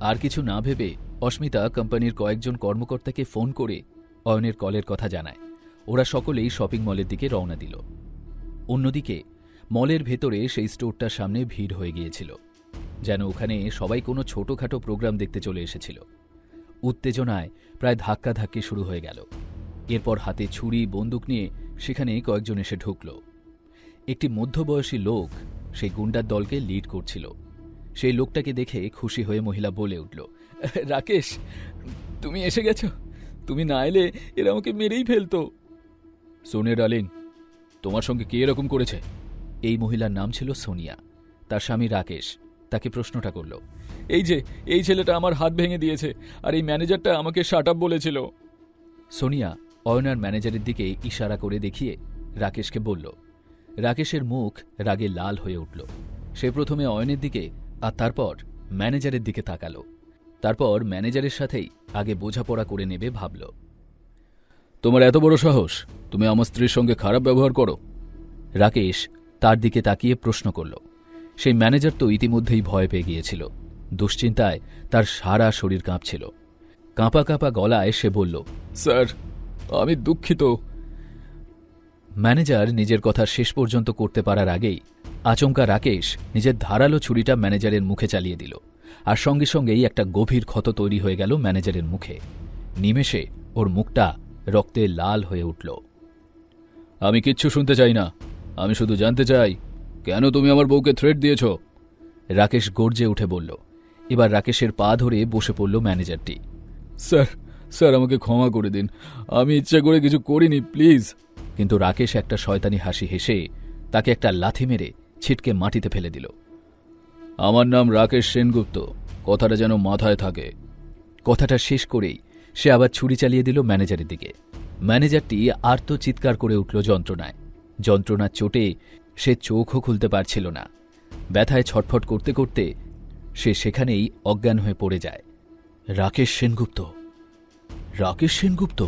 আর কিছু না ভেবে অস্মিতা কোম্পানির কয়েকজন কর্মকর্তাকে ফোন করে অয়নের কলের কথা জানায়। ওরা সকলেই শপিং মলের দিকে রওনা দিল। অন্যদিকে মলের ভেতরে সেই স্টোরটার সামনে ভিড় হয়ে গিয়েছিল, যেন ওখানে সবাই কোনো ছোটখাটো প্রোগ্রাম দেখতে চলে এসেছিল। উত্তেজনায় প্রায় ধাক্কাধাক্কি শুরু হয়ে গেল। এরপর হাতে ছুরি, বন্দুক নিয়ে সেখানে কয়েকজন এসে ঢুকল। একটি মধ্যবয়সী লোক সেই গুন্ডার দলকে লিড করছিল। সেই লোকটাকে দেখে খুশি হয়ে মহিলা বলে উঠল, রাকেশ, তুমি এসে গেছ? তুমি না এলে এরা আমাকে মেরেই ফেলতো। সোনে ডালিং তোমার সঙ্গে কে এরকম করেছে? এই মহিলার নাম ছিল সোনিয়া। তার স্বামী রাকেশ তাকে প্রশ্নটা করল, এই যে, এই ছেলেটা আমার হাত ভেঙে দিয়েছে আর এই ম্যানেজারটা আমাকে শাট আপ বলেছিল। সোনিয়া অয়নার ম্যানেজারের দিকে ইশারা করে দেখিয়ে রাকেশকে বলল, রাকেশের মুখ রাগে লাল হয়ে উঠল। সে প্রথমে অয়নের দিকে আর তারপর ম্যানেজারের দিকে তাকালো। তারপর ম্যানেজারের সাথেই আগে বোঝাপড়া করে নেবে ভাবল। তোমার এত বড় সাহস? তুমি আমার স্ত্রীর সঙ্গে খারাপ ব্যবহার করো? রাকেশ তার দিকে তাকিয়ে প্রশ্ন করল। সেই ম্যানেজার তো ইতিমধ্যেই ভয় পেয়ে গিয়েছিল। দুশ্চিন্তায় তার সারা শরীর কাঁপছিল। কাঁপা কাঁপা গলায় সে বলল, স্যার, আমি দুঃখিত। ম্যানেজার নিজের কথা শেষ পর্যন্ত করতে পারার আগেই আচমকা রাকেশ নিজের ধারালো ছুরিটা ম্যানেজারের মুখে চালিয়ে দিল। আর সঙ্গে সঙ্গেই একটা গভীর ক্ষত তৈরি হয়ে গেল ম্যানেজারের মুখে। নিমেষে ওর মুখটা রক্তে লাল হয়ে উঠল। আমি কিচ্ছু শুনতে চাই না। আমি শুধু জানতে চাই, কেন তুমি আমার বউকে থ্রেট দিয়েছ? রাকেশ গর্জে উঠে বলল। এবার রাকেশের পা ধরে বসে পড়ল ম্যানেজারটি। স্যার স্যার আমাকে ক্ষমা করে দিন। আমি ইচ্ছে করে কিছু করিনি, প্লিজ। কিন্তু রাকেশ একটা শয়তানি হাসি হেসে তাকে একটা লাথি মেরে ছিটকে মাটিতে ফেলে দিল। আমার নাম রাকেশ সেনগুপ্ত। কথাটা যেন মাথায় থাকে। কথাটা শেষ করেই সে আবার ছুরি চালিয়ে দিল ম্যানেজারের দিকে। ম্যানেজারটি আর্ত চিৎকার করে উঠল যন্ত্রণায়। যন্ত্রণার চোটে সে চোখও খুলতে পারছিল না। ব্যথায় ছটফট করতে করতে সে সেখানেই অজ্ঞান হয়ে পড়ে যায়। রাকেশ সেনগুপ্ত। রাকেশ সেনগুপ্ত?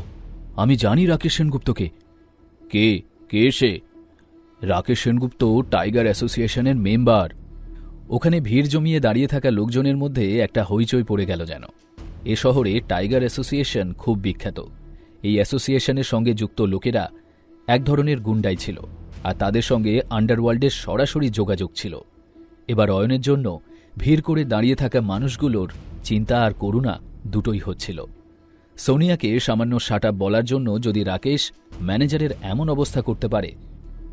আমি জানি রাকেশ সেনগুপ্তকে। কে? কে সে? রাকেশ সেনগুপ্ত টাইগার অ্যাসোসিয়েশনের মেম্বার। ওখানে ভিড় জমিয়ে দাঁড়িয়ে থাকা লোকজনের মধ্যে একটা হইচই পড়ে গেল যেন। এ শহরে টাইগার অ্যাসোসিয়েশন খুব বিখ্যাত। এই অ্যাসোসিয়েশনের সঙ্গে যুক্ত লোকেরা এক ধরনের গুন্ডাই ছিল আর তাদের সঙ্গে আন্ডারওয়ার্ল্ডের সরাসরি যোগাযোগ ছিল। এবার অয়নের জন্য ভিড় করে দাঁড়িয়ে থাকা মানুষগুলোর চিন্তা আর করুণা দুটোই হচ্ছিল। সোনিয়াকে সামান্য সাটা বলার জন্য যদি রাকেশ ম্যানেজারের এমন অবস্থা করতে পারে,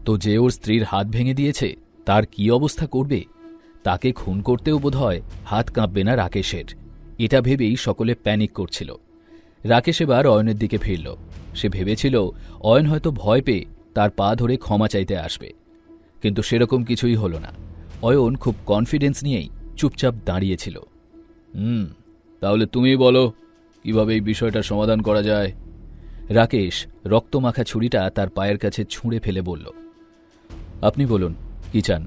তো যে ওর স্ত্রীর হাত ভেঙে দিয়েছে, তার কি অবস্থা করবে? তাকে খুন করতেও বোধহয় হাত কাঁপবে না রাকেশের। এটা ভেবেই সকলে প্যানিক করছিল। রাকেশ এবার অয়নের দিকে ফিরল। সে ভেবেছিল অয়ন হয়তো ভয় পেয়ে তার পা ধরে ক্ষমা চাইতে আসবে। কিন্তু সেরকম কিছুই হলো না। অয়ন খুব কনফিডেন্স নিয়েই চুপচাপ দাঁড়িয়েছিল হুম, তাহলে তুমি বলো কীভাবে এই বিষয়টা সমাধান করা যায়? রাকেশ রক্তমাখা ছুরিটা তার পায়ের কাছে ছুঁড়ে ফেলে বলল, আপনি বলুন, কি চান?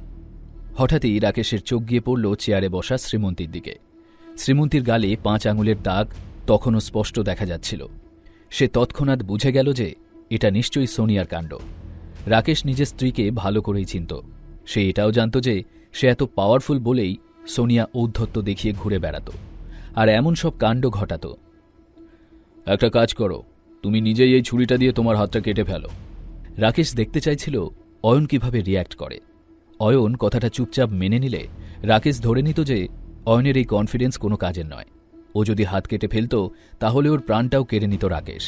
হঠাৎই রাকেশের চোখ গিয়ে পড়ল চেয়ারে বসা শ্রীমন্তীর দিকে। শ্রীমন্তীর গালে পাঁচ আঙুলের দাগ তখনও স্পষ্ট দেখা যাচ্ছিল। সে তৎক্ষণাৎ বুঝে গেল যে এটা নিশ্চয়ই সোনিয়ার কাণ্ড। রাকেশ নিজের স্ত্রীকে ভালো করেই চিনত। সে এটাও জানত যে সে এত পাওয়ারফুল বলেই সোনিয়া ঔদ্ধত্য দেখিয়ে ঘুরে বেড়াত। আর এমন সব কাণ্ড ঘটাত। একটা কাজ করো, তুমি নিজেই এই ছুরিটা দিয়ে তোমার হাতটা কেটে ফেলো। রাকেশ দেখতে চাইছিল অয়ন কীভাবে রিয়্যাক্ট করে। অয়ন কথাটা চুপচাপ মেনে নিলে রাকেশ ধরে নিত যে অয়নের এই কনফিডেন্স কোনো কাজের নয়। ও যদি হাত কেটে ফেলত, তাহলে ওর প্রাণটাও কেড়ে নিত রাকেশ।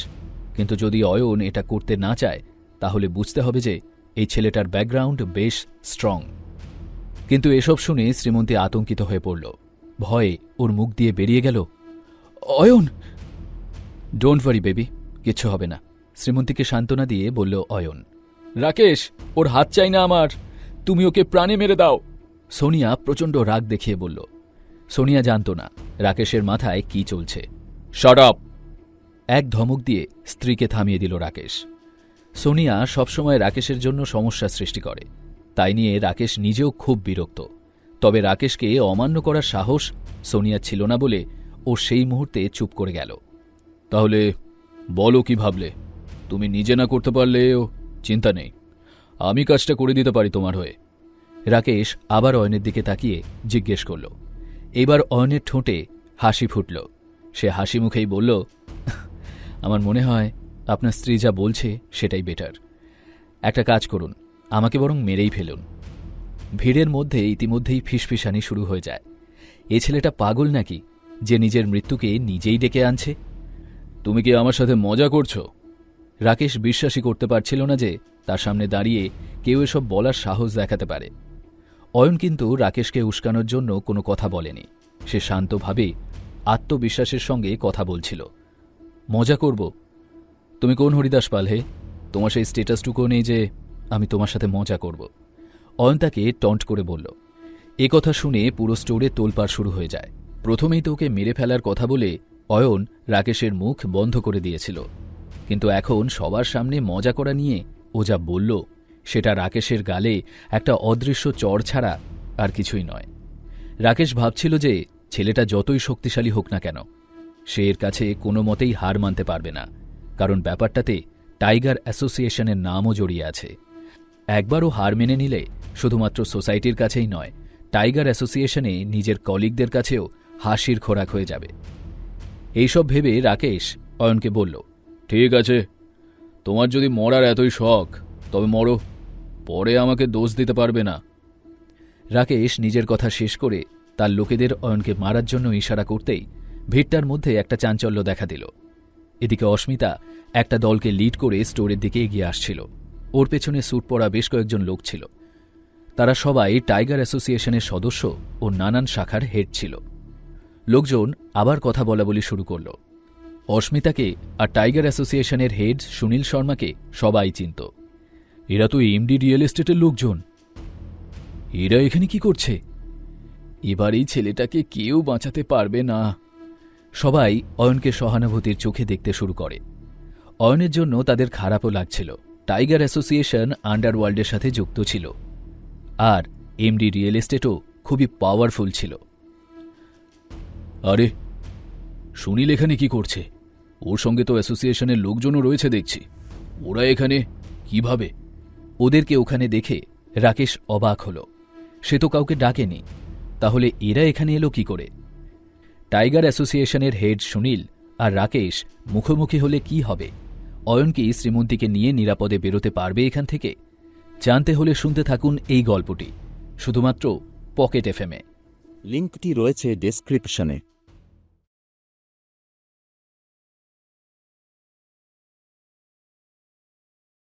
কিন্তু যদি অয়ন এটা করতে না চায়, তাহলে বুঝতে হবে যে এই ছেলেটার ব্যাকগ্রাউন্ড বেশ স্ট্রং কিন্তু এসব শুনে শ্রীমন্তী আতঙ্কিত হয়ে পড়ল। ভয়ে ওর মুখ দিয়ে বেরিয়ে গেল, অয়ন ডোন্ট ওয়ারি বেবি কিচ্ছু হবে না। শ্রীমন্তীকে সান্ত্বনা দিয়ে বলল অয়ন, রাকেশ, ওর হাত চাই না আমার। তুমি ওকে প্রাণে মেরে দাও। সোনিয়া প্রচণ্ড রাগ দেখিয়ে বলল, সোনিয়া জানত না রাকেশের মাথায় কি চলছে। আপ এক ধমক দিয়ে স্ত্রীকে থামিয়ে দিল রাকেশ। সোনিয়া সবসময় রাকেশের জন্য সমস্যা সৃষ্টি করে। তাই নিয়ে রাকেশ নিজেও খুব বিরক্ত। তবে রাকেশকে অমান্য করার সাহস সোনিয়া ছিল না বলে ও সেই মুহূর্তে চুপ করে গেল। তাহলে বলো কি ভাবলে? তুমি নিজে না করতে পারলেও চিন্তা নেই। আমি কাজটা করে দিতে পারি তোমার হয়ে। রাকেশ আবার অয়নের দিকে তাকিয়ে জিজ্ঞেস করল। এবার অয়নের ঠোঁটে হাসি ফুটল। সে হাসি মুখেই বলল, আমার মনে হয় আপনার স্ত্রী যা বলছে সেটাই বেটার একটা কাজ করুন, আমাকে বরং মেরেই ফেলুন। ভিড়ের মধ্যে ইতিমধ্যেই ফিসফিসানি শুরু হয়ে যায়। এ ছেলেটা পাগল নাকি যে নিজের মৃত্যুকে নিজেই ডেকে আনছে? তুমি কি আমার সাথে মজা করছ? রাকেশ বিশ্বাসই করতে পারছিল না যে তার সামনে দাঁড়িয়ে কেউ এসব বলার সাহস দেখাতে পারে। অয়ন কিন্তু রাকেশকে উস্কানোর জন্য কোনো কথা বলেনি। সে শান্তভাবে আত্মবিশ্বাসের সঙ্গে কথা বলছিল। মজা করব। তুমি কোন হরিদাস পাল হে? তোমার সেই স্টেটাসটুকুও নেই যে আমি তোমার সাথে মজা করব। অয়ন তাকে টন্ট করে বলল। এ কথা শুনে পুরো স্টোরে তোলপাড় শুরু হয়ে যায়। প্রথমেই তো ওকে মেরে ফেলার কথা বলে অয়ন রাকেশের মুখ বন্ধ করে দিয়েছিল। কিন্তু এখন সবার সামনে মজা করা নিয়ে ও যা বলল, সেটা রাকেশের গালে একটা অদৃশ্য চড় ছাড়া আর কিছুই নয়। রাকেশ ভাবছিল যে ছেলেটা যতই শক্তিশালী হোক না কেন, সে এর কাছে কোনো মতেই হার মানতে পারবে না, কারণ ব্যাপারটাতে টাইগার অ্যাসোসিয়েশনের নামও জড়িয়ে আছে। একবারও হার মেনে নিলে শুধুমাত্র সোসাইটির কাছেই নয়, টাইগার অ্যাসোসিয়েশনে নিজের কলিগদের কাছেও হাসির খোরাক হয়ে যাবে। এইসব ভেবে রাকেশ অয়নকে বলল, ঠিক আছে, তোমার যদি মরার এতই শখ, তবে মরো, পরে আমাকে দোষ দিতে পারবে না। রাকেশ নিজের কথা শেষ করে তার লোকেদের অয়নকে মারার জন্য ইশারা করতেই ভিড়টার মধ্যে একটা চাঞ্চল্য দেখা দিল। এদিকে অস্মিতা একটা দলকে লিড করে স্টোরের দিকে এগিয়ে আসছিল। ওর পেছনে স্যুট পরা বেশ কয়েকজন লোক ছিল। তারা সবাই টাইগার অ্যাসোসিয়েশনের সদস্য ও নানান শাখার হেড ছিল। লোকজন আবার কথা বলা বলি শুরু করল। অস্মিতাকে আর টাইগার অ্যাসোসিয়েশনের হেড সুনীল শর্মাকে সবাই চিনত। এরা তো এমডি রিয়েল এস্টেটের লোকজন। এরা এখানে কি করছে? এবার এই ছেলেটাকে কেউ বাঁচাতে পারবে না। সবাই অয়নকে সহানুভূতির চোখে দেখতে শুরু করে। অয়নের জন্য তাদের খারাপও লাগছিল। টাইগার অ্যাসোসিয়েশন আন্ডারওয়ার্ল্ডের সাথে যুক্ত ছিল। আর এমডি রিয়েল এস্টেটও খুবই পাওয়ারফুল ছিল। আরে, সুনীল এখানে কি করছে? ওর সঙ্গে তো অ্যাসোসিয়েশনের লোকজনও রয়েছে দেখছি। ওরা এখানে কীভাবে? ওদেরকে ওখানে দেখে রাকেশ অবাক হল। সে তো কাউকে ডাকেনি। তাহলে এরা এখানে এলো কি করে? টাইগার অ্যাসোসিয়েশনের হেড সুনীল আর রাকেশ মুখোমুখি হলে কি হবে? অয়ন কি শ্রীমন্তীকে নিয়ে নিরাপদে বেরোতে পারবে এখান থেকে? জানতে হলে শুনতে থাকুন এই গল্পটি, শুধুমাত্র পকেট এফএমে লিঙ্কটি রয়েছে ডেসক্রিপশনে।